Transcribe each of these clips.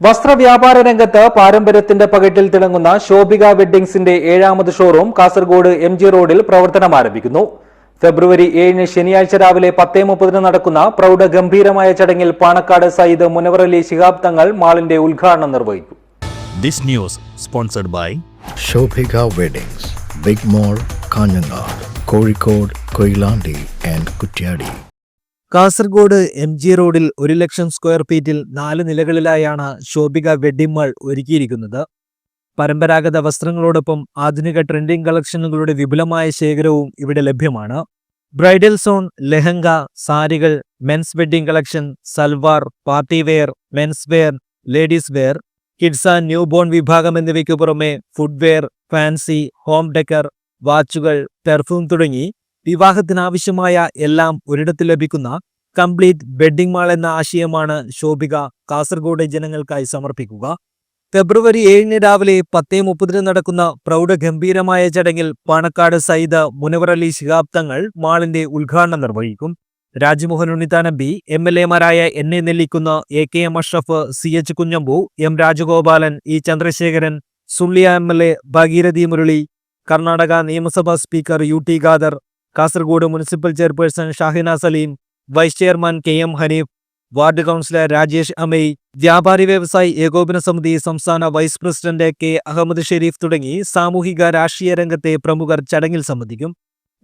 വസ്ത്രവ്യാപാര രംഗത്ത് പാരമ്പര്യത്തിന്റെ പകിട്ടിൽ തിളങ്ങുന്ന ശോഭിക വെഡ്ഡിംഗ്സിന്റെ ഏഴാമത് ഷോറൂം കാസർഗോഡ് എം ജി റോഡിൽ പ്രവർത്തനം ആരംഭിക്കുന്നു ഫെബ്രുവരി ഏഴിന് ശനിയാഴ്ച രാവിലെ പത്തേ മുപ്പതിന് നടക്കുന്ന പ്രൗഢഗംഭീരമായ ചടങ്ങിൽ പാണക്കാട് സയ്യിദ് മുനവറലി ശിഹാബ് തങ്ങൾ മാളിന്റെ ഉദ്ഘാടനം നിർവഹിക്കും This news sponsored by Shobhika Weddings, Big Mall, Kanyanad, Kozhikode, Koilandi and Kutyadi. Kasaragod M G റോഡിൽ ഒരു ലക്ഷം സ്ക്വയർ ഫീറ്റിൽ നാല് നിലകളിലായാണ് ശോഭിക വെഡ്ഡിംഗ് മാൾ ഒരുക്കിയിരിക്കുന്നത്. പരമ്പരാഗത വസ്ത്രങ്ങളോടൊപ്പം ആധുനിക ട്രെൻഡിംഗ് കളക്ഷനുകളുടെ വിപുലമായ ശേഖരവും ഇവിടെ ലഭ്യമാണ്. ബ്രൈഡൽ സോൺ ലെഹങ്ക സാരികൾ men's wedding collection salwar party wear men's wear ladies wear kids and new born വിഭാഗം എന്നിവയ്ക്ക് പുറമെ ഫുഡ്വെയർ ഫാൻസി ഹോം ഡെക്കർ വാച്ചുകൾ പെർഫ്യൂം തുടങ്ങി വിവാഹത്തിനാവശ്യമായ എല്ലാം ഒരിടത്ത് ലഭിക്കുന്ന കംപ്ലീറ്റ് വെഡ്ഡിംഗ് മാൾ എന്ന ആശയമാണ് ശോഭിക കാസർഗോഡ് ജനങ്ങൾക്കായി സമർപ്പിക്കുക. ഫെബ്രുവരി ഏഴിന് രാവിലെ പത്തേ മുപ്പതിന് നടക്കുന്ന പ്രൗഢഗംഭീരമായ ചടങ്ങിൽ പാണക്കാട് സയ്യിദ് മുനവർ അലി ശിഹാബ് തങ്ങൾ മാളിന്റെ ഉദ്ഘാടനം നിർവഹിക്കും. Rajmohan Unnithan B M L എമാരായ N A Nellikkunnu A K M Ashraf C H Kunhambu M Rajagopalan E Chandrasekharan Sullia M L A Bhagirathi Murali Karnataka നിയമസഭാ speaker U T Khader Kasaragod municipal chairperson Shahina Saleem vice chairman K M Hanif ward councillor Rajesh Amai വ്യാപാരി വ്യവസായി ഏകോപന സമിതി സംസ്ഥാന vice president K Ahammed Sherif തുടങ്ങി സാമൂഹിക രാഷ്ട്രീയ രംഗത്തെ പ്രമുഖർ ചടങ്ങിൽ സംബന്ധിക്കും.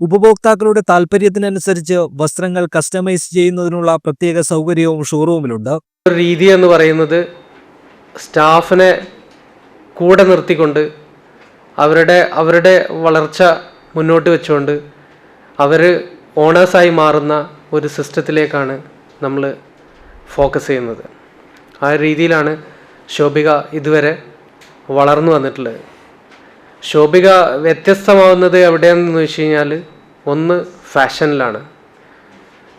ഉപഭോക്താക്കളുടെ താൽപ്പര്യത്തിനനുസരിച്ച് വസ്ത്രങ്ങൾ കസ്റ്റമൈസ് ചെയ്യുന്നതിനുള്ള പ്രത്യേക സൗകര്യവും ഷോറൂമിലുണ്ട്. ഒരു രീതി എന്ന് പറയുന്നത് സ്റ്റാഫിനെ കൂടെ നിർത്തിക്കൊണ്ട് അവരുടെ അവരുടെ വളർച്ച മുന്നോട്ട് വെച്ചുകൊണ്ട് അവർ ഓണേഴ്സായി മാറുന്ന ഒരു സിസ്റ്റത്തിലേക്കാണ് നമ്മൾ ഫോക്കസ് ചെയ്യുന്നത്. ആ രീതിയിലാണ് ശോഭിക ഇതുവരെ വളർന്നു വന്നിട്ടുള്ളത്. ശോഭിക വ്യത്യസ്തമാവുന്നത് എവിടെയാണെന്ന് വെച്ച് കഴിഞ്ഞാൽ ഒന്ന് ഫാഷനിലാണ്.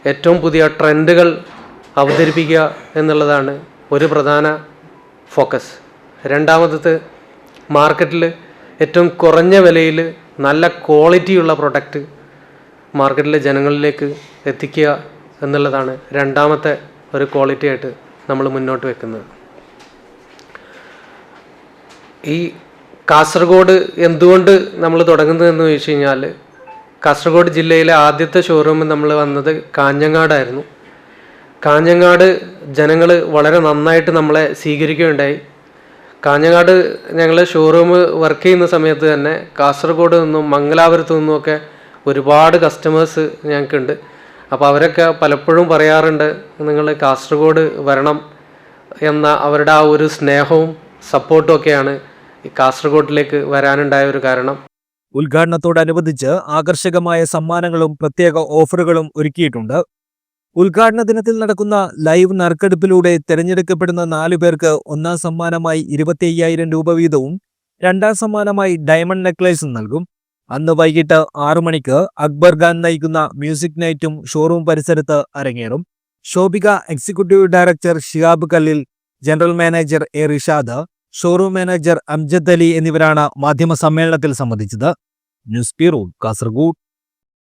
ഏറ്റവും പുതിയ ട്രെൻഡുകൾ അവതരിപ്പിക്കുക എന്നുള്ളതാണ് ഒരു പ്രധാന ഫോക്കസ് രണ്ടാമത്തത് മാർക്കറ്റിൽ ഏറ്റവും കുറഞ്ഞ വിലയിൽ നല്ല ക്വാളിറ്റിയുള്ള പ്രൊഡക്റ്റ് മാർക്കറ്റിലെ ജനങ്ങളിലേക്ക് എത്തിക്കുക എന്നുള്ളതാണ് രണ്ടാമത്തെ ഒരു ക്വാളിറ്റി ആയിട്ട് നമ്മൾ മുന്നോട്ട് വെക്കുന്നത്. ഈ കാസർഗോഡ് എന്തുകൊണ്ട് നമ്മൾ തുടങ്ങുന്നതെന്ന് ചോദിച്ചു കഴിഞ്ഞാൽ കാസർഗോഡ് ജില്ലയിലെ ആദ്യത്തെ ഷോറൂമിൽ നമ്മൾ വന്നത് കാഞ്ഞങ്ങാടായിരുന്നു. കാഞ്ഞങ്ങാട് ജനങ്ങൾ വളരെ നന്നായിട്ട് നമ്മളെ സ്വീകരിക്കുകയുണ്ടായി. കാഞ്ഞങ്ങാട് ഞങ്ങൾ ഷോറൂം വർക്ക് ചെയ്യുന്ന സമയത്ത് തന്നെ കാസർഗോഡ് നിന്നും മംഗലാപുരത്തു നിന്നുമൊക്കെ ഒരുപാട് കസ്റ്റമേഴ്സ് ഞങ്ങൾക്കുണ്ട്. അപ്പോൾ അവരൊക്കെ പലപ്പോഴും പറയാറുണ്ട് നിങ്ങൾ കാസർഗോഡ് വരണം എന്ന അവരുടെ ആ ഒരു സ്നേഹവും സപ്പോർട്ടും ഒക്കെയാണ് ഈ കാസർഗോഡിലേക്ക് വരാനുണ്ടായ ഒരു കാരണം. ഉദ്ഘാടനത്തോടനുബന്ധിച്ച് ആകർഷകമായ സമ്മാനങ്ങളും പ്രത്യേക ഓഫറുകളും ഒരുക്കിയിട്ടുണ്ട്. ഉദ്ഘാടന ദിനത്തിൽ നടക്കുന്ന ലൈവ് നറുക്കെടുപ്പിലൂടെ തിരഞ്ഞെടുക്കപ്പെടുന്ന നാലു പേർക്ക് ഒന്നാം സമ്മാനമായി ഇരുപത്തി രൂപ വീതവും രണ്ടാം സമ്മാനമായി ഡയമണ്ട് നെക്ലേസും നൽകും. അന്ന് വൈകിട്ട് ആറു മണിക്ക് അക്ബർ ഖാൻ നയിക്കുന്ന മ്യൂസിക് നൈറ്റും ഷോറൂം പരിസരത്ത് അരങ്ങേറും. ശോഭിക എക്സിക്യൂട്ടീവ് ഡയറക്ടർ ഷിഹാബ് കല്ലിൽ general manager A Rishad showroom manager Amjad Ali എന്നിവരാണ് മാധ്യമ സമ്മേളനത്തിൽ സംബന്ധിച്ചത്. News bureau Kasaragod.